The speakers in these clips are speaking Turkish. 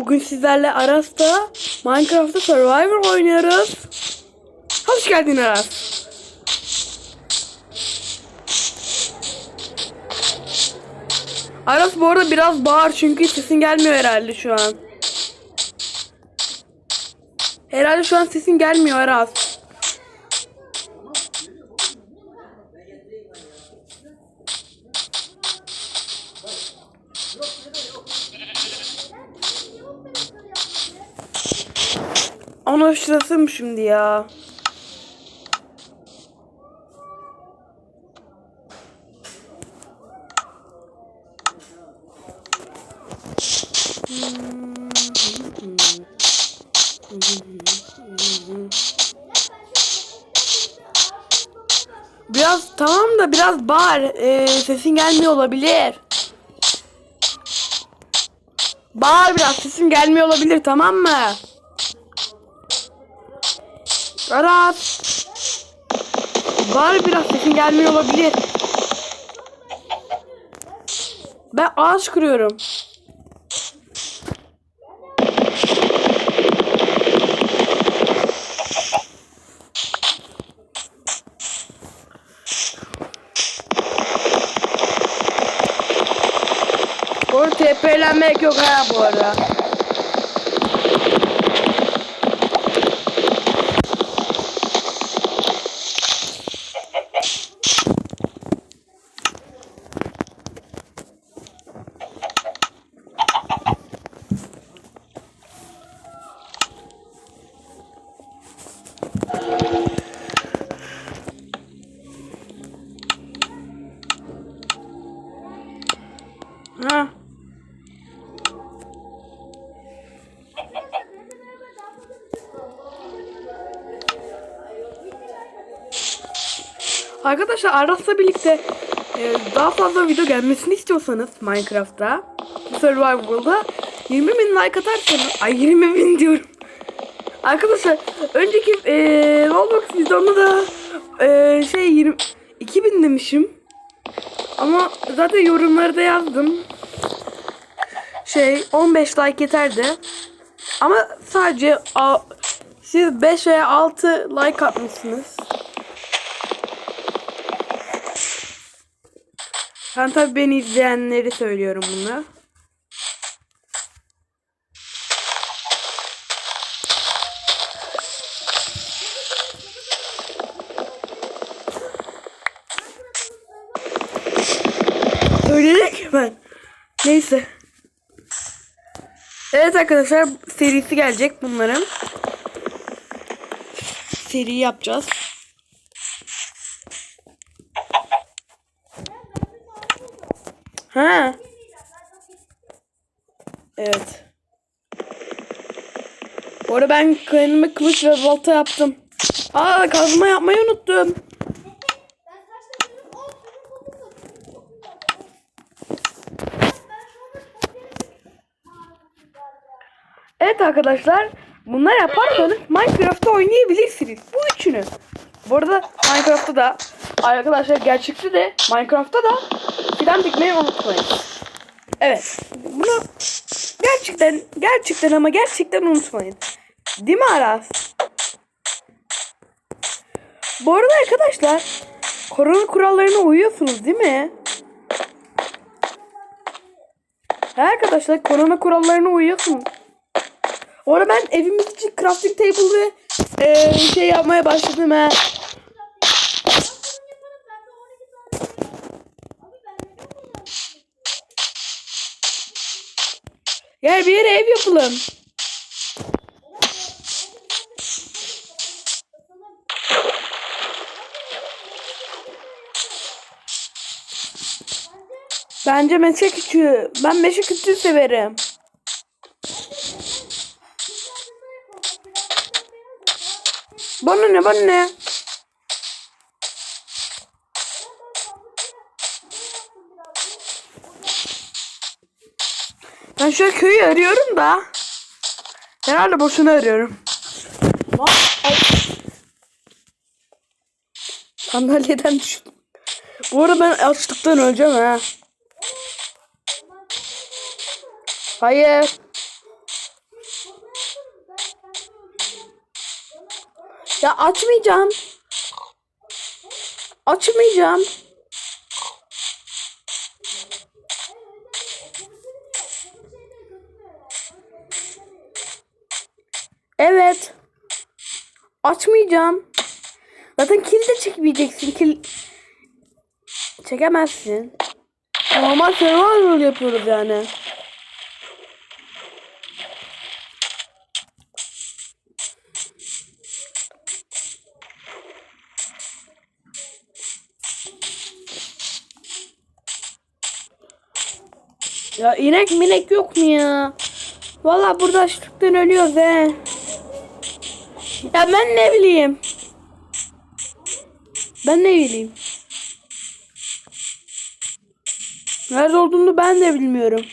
Bugün sizlerle Aras'ta Minecraft'ta Survivor oynuyoruz. Hoş geldin Aras. Aras bu arada biraz bağır çünkü sesin gelmiyor herhalde şu an. Herhalde şu an sesin gelmiyor Aras. Şurası mı şimdi ya? Biraz tamam da biraz bağır. Ee, sesin gelmiyor olabilir. Bağır biraz sesin gelmiyor olabilir tamam mı? Aras. Bağır biraz sesin gelmiyor olabilir. Ben ağaç kırıyorum. Bu arada TP'lenmek yok ha bu arada. Arkadaşlar Aras'la birlikte e, daha fazla video gelmesini istiyorsanız Minecraft'ta Survival'da 20 bin like atarsanız ay 20 bin diyorum. Arkadaşlar önceki e, Roblox videomda da e, şey 20 2000 demişim. Ama zaten yorumları da yazdım. Şey 15 like yeterdi. Ama sadece a, siz 5 veya 6 like atmışsınız. Ben tabii beni izleyenleri söylüyorum bunu. Söyledik ben. Neyse. Evet arkadaşlar serisi gelecek bunların. Seri yapacağız. Ha. Evet. Bu arada ben kendime kılıç ve balta yaptım. Aa kazma yapmayı unuttum. Evet arkadaşlar bunlar yaparsanız Minecraft'ta oynayabilirsiniz. Bu üçünü. Bu arada Minecraft'ta da arkadaşlar gerçekte de Minecraft'ta da fidan dikmeyi unutmayın. Evet. Bunu gerçekten gerçekten ama gerçekten unutmayın. Değil mi Aras? Bu arada arkadaşlar korona kurallarına uyuyorsunuz değil mi? Arkadaşlar korona kurallarına uyuyorsunuz. Bu arada ben evimiz için crafting table ve e, şey yapmaya başladım ha. Gel bir yere ev yapalım. Bence meşe küçüğü. Ben meşe küçüğü severim. Bana ne bana ne? şu köyü arıyorum da. Herhalde boşuna arıyorum. Sandalyeden düştüm. Bu arada ben açlıktan öleceğim ha. Hayır. Ya açmayacağım. Açmayacağım. Açmayacağım. Zaten kill de çekmeyeceksin. Kill çekemezsin. Normal survival yapıyoruz yani. Ya inek minek yok mu ya? Valla burada açlıktan ölüyoruz he. Ya ben ne bileyim. Ben ne bileyim. Nerede olduğunu ben de bilmiyorum.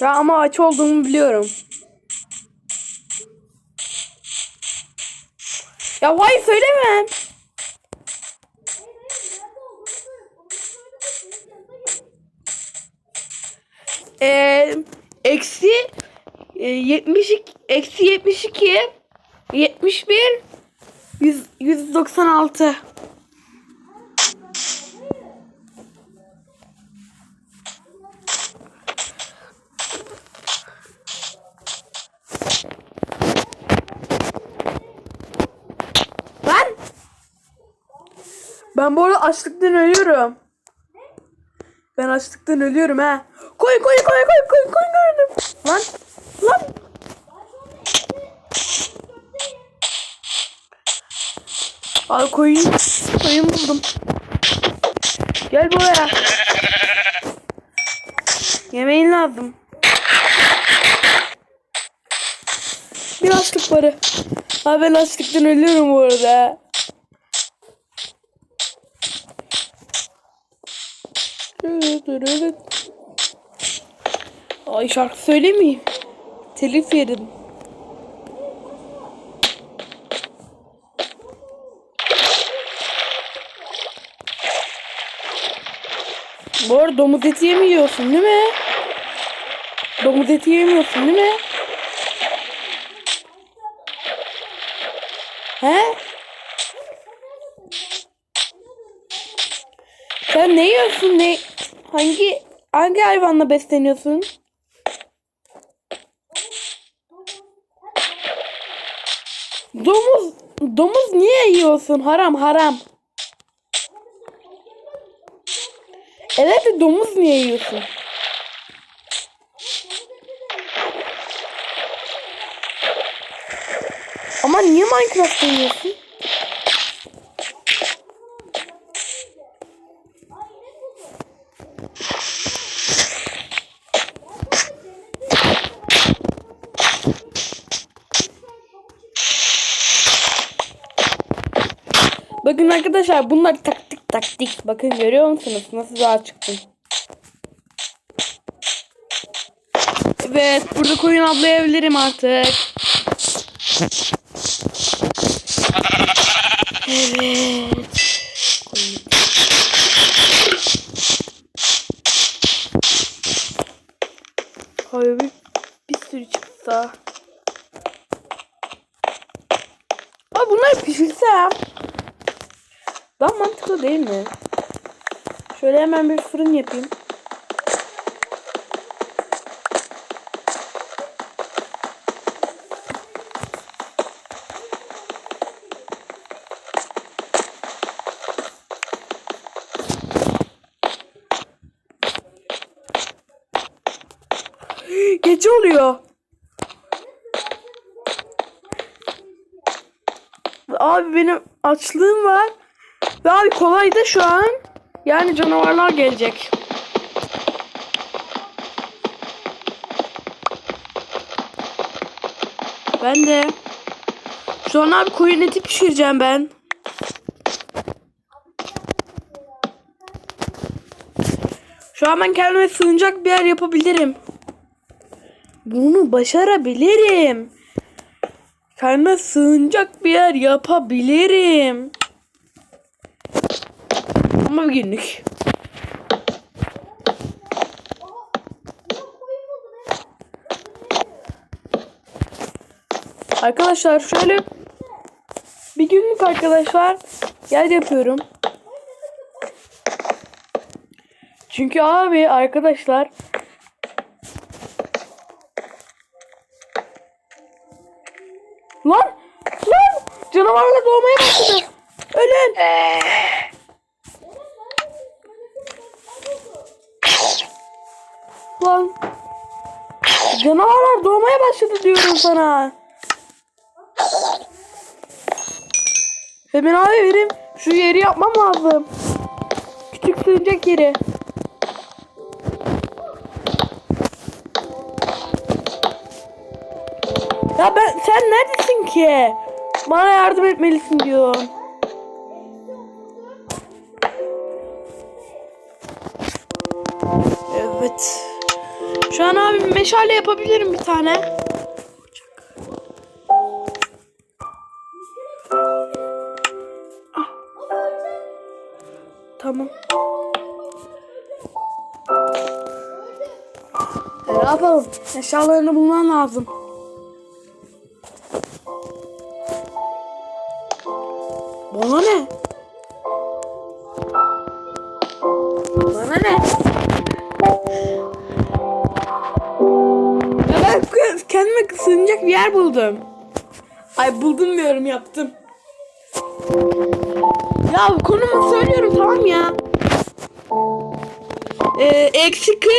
Ya ama aç olduğumu biliyorum. Ya vay söyleme. Ee, eksi e, 72 eksi 72 71 100, 196 Ben bu arada açlıktan ölüyorum. Ben açlıktan ölüyorum ha. Koy koy koy koy koy koy gördüm. Lan lan. Al koyun. Koyun buldum. Gel buraya. Yemeğin lazım. Bir açlık barı. Abi ben açlıktan ölüyorum bu arada. Ay şarkı söylemeyeyim. Telif yerim. Bu arada domuz eti yemiyorsun değil mi? Domuz eti yemiyorsun değil mi? He? Sen ne yiyorsun? Ne? Hangi hangi hayvanla besleniyorsun? Domuz domuz niye yiyorsun? Haram haram. Evet domuz niye yiyorsun? Ama niye Minecraft'ta yiyorsun? Bakın arkadaşlar bunlar taktik taktik. Bakın görüyor musunuz? Nasıl daha çıktım. Evet burada koyun avlayabilirim artık. Evet. Hayır bir, bir sürü çıksa. Aa bunları pişirsem. Daha mantıklı değil mi? Şöyle hemen bir fırın yapayım. Gece oluyor. Abi benim açlığım var. Ve abi kolay da şu an. Yani canavarlar gelecek. Ben de. Şu an abi koyun eti pişireceğim ben. Şu an ben kendime sığınacak bir yer yapabilirim. Bunu başarabilirim. Kendime sığınacak bir yer yapabilirim. Ama günlük. Arkadaşlar şöyle bir günlük arkadaşlar yer yapıyorum. Çünkü abi arkadaşlar Lan! Lan! Canavarlar doğmaya başladı. Ölün! Canavarlar doğmaya başladı diyorum sana. Hemen abi benim şu yeri yapmam lazım. Küçük sığınacak yeri. Ya ben sen neredesin ki? Bana yardım etmelisin diyor. Meşale yapabilirim bir tane. Ah. Tamam. E, ne yapalım? Eşyalarını bulman lazım. Bana ne? Bana ne? Kendime sığınacak bir yer buldum. Ay buldum diyorum yaptım. Ya konumu söylüyorum tamam ya. Ee, eksi 40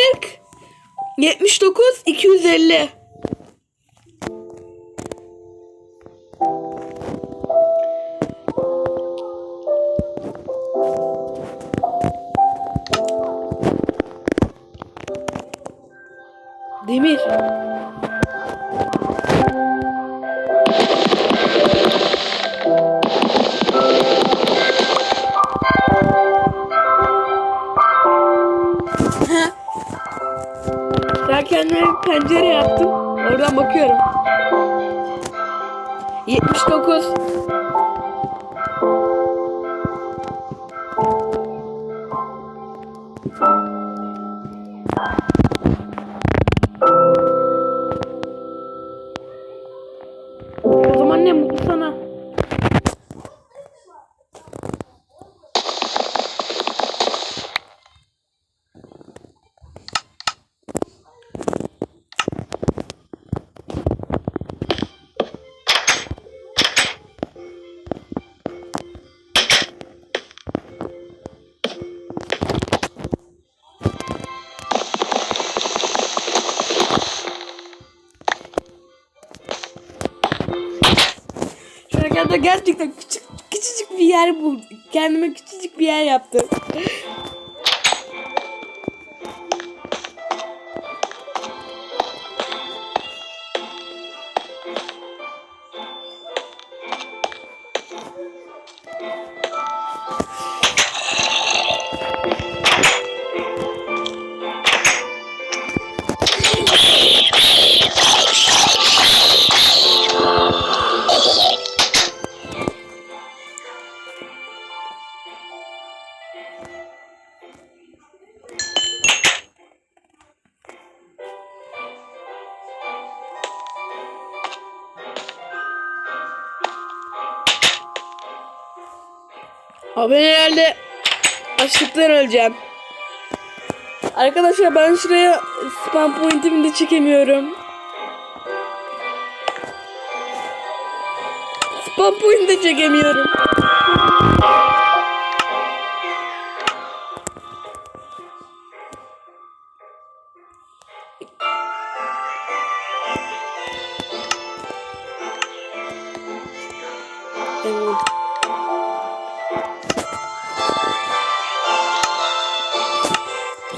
79 250 Demir. Ben kendime bir pencere yaptım. Oradan bakıyorum. 79 O gerçekten küçük küçücük bir yer buldum. Kendime küçücük bir yer yaptım. Abi ben herhalde açlıktan öleceğim. Arkadaşlar ben şuraya spam point'imi de çekemiyorum. Spam point de çekemiyorum.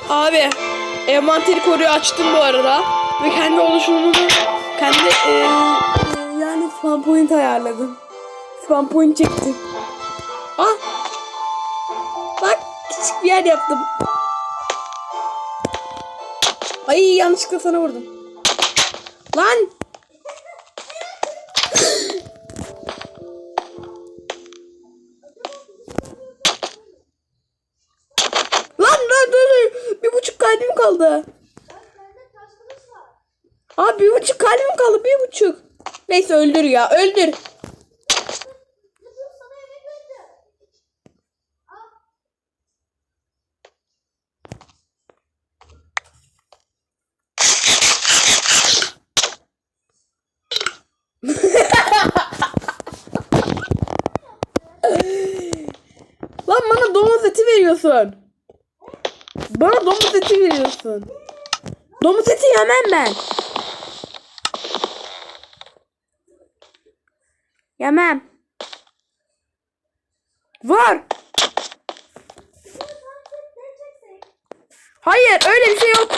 Abi envanteri koruyu açtım bu arada ve kendi oluşumunu kendi e, e, yani spam point ayarladım. Spam point çektim. Ah! Bak küçük bir yer yaptım. Ay yanlışlıkla sana vurdum. Lan kaldı. Abi bir buçuk kalbim kaldı. Bir buçuk. Neyse öldür ya öldür. Lan bana domuz eti veriyorsun. Bana domuz eti veriyorsun. Domuz eti yemem ben. Yemem. Var. Hayır öyle bir şey yok.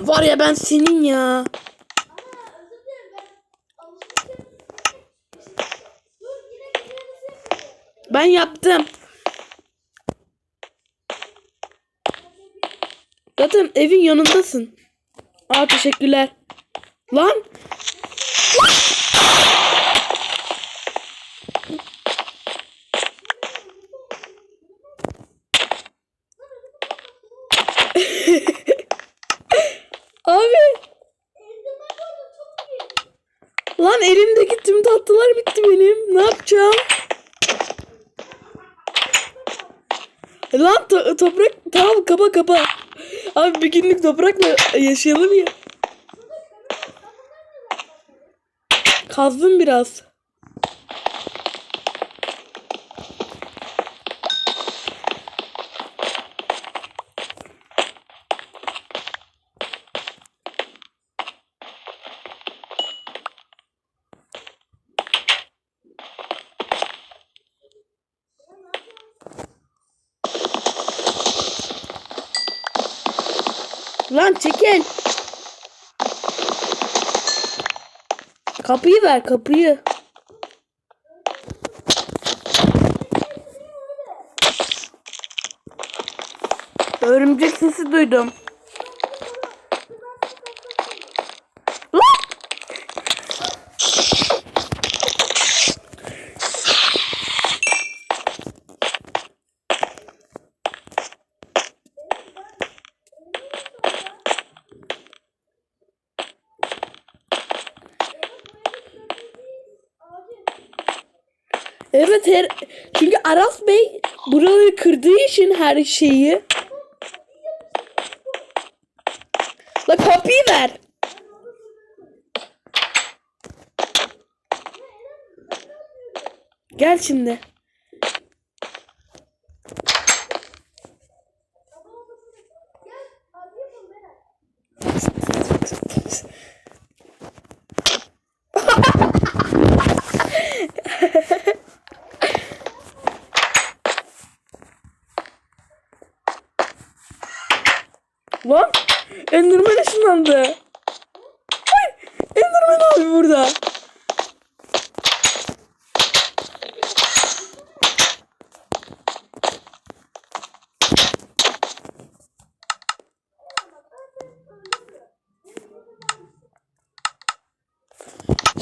Var ya ben senin ya. Ben yaptım. Zaten evin yanındasın. Aa teşekkürler. Lan. Abi. Lan elimdeki tüm tatlılar bitti benim. Ne yapacağım? Lan to- toprak tamam kapa kapa. Abi bir günlük toprakla yaşayalım ya. Kazdım biraz. Lan çekil. Kapıyı ver kapıyı. Örümcek sesi duydum. Lan! Evet her çünkü Aras Bey buraları kırdığı için her şeyi. La kapıyı ver. Gel şimdi. Lan Enderman ışınlandı. Ay, Enderman abi burada.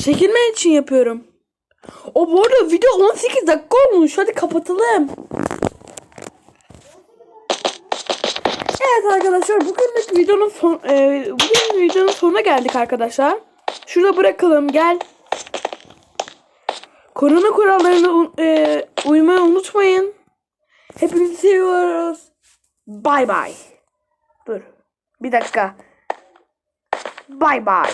Çekilme için yapıyorum. O bu arada video 18 dakika olmuş. Hadi kapatalım. Evet arkadaşlar bugünlük videonun son e, bugün videonun sonuna geldik arkadaşlar. Şurada bırakalım gel. Korona kurallarına e, uymayı unutmayın. Hepinizi seviyoruz. Bay bay. Dur. Bir dakika. Bay bay.